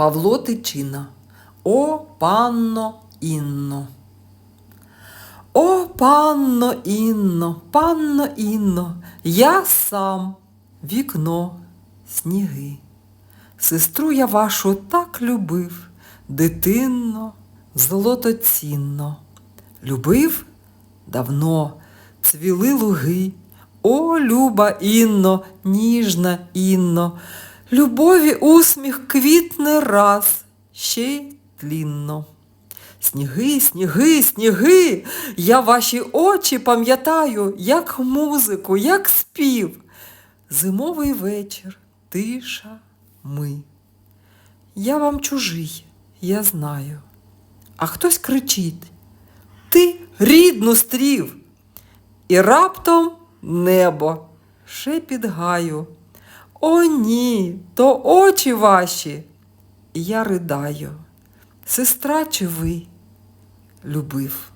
Павло Тичина. О, панно Інно. О, панно Інно, панно Інно, я сам, вікно, сніги. Сестру я вашу так любив, дитинно, золотоцінно. Любив давно, цвіли луги. О, люба Інно, ніжна Інно, любові усміх квітне раз, ще й тлінно. Сніги, сніги, сніги, я ваші очі пам'ятаю, як музику, як спів. Зимовий вечір, тиша, ми. Я вам чужий, я знаю. А хтось кричить: Ти рідну стрів. І раптом небо, шепіт гаю. О, ні, то очі ваші. Я ридаю. Сестра чи ви любив?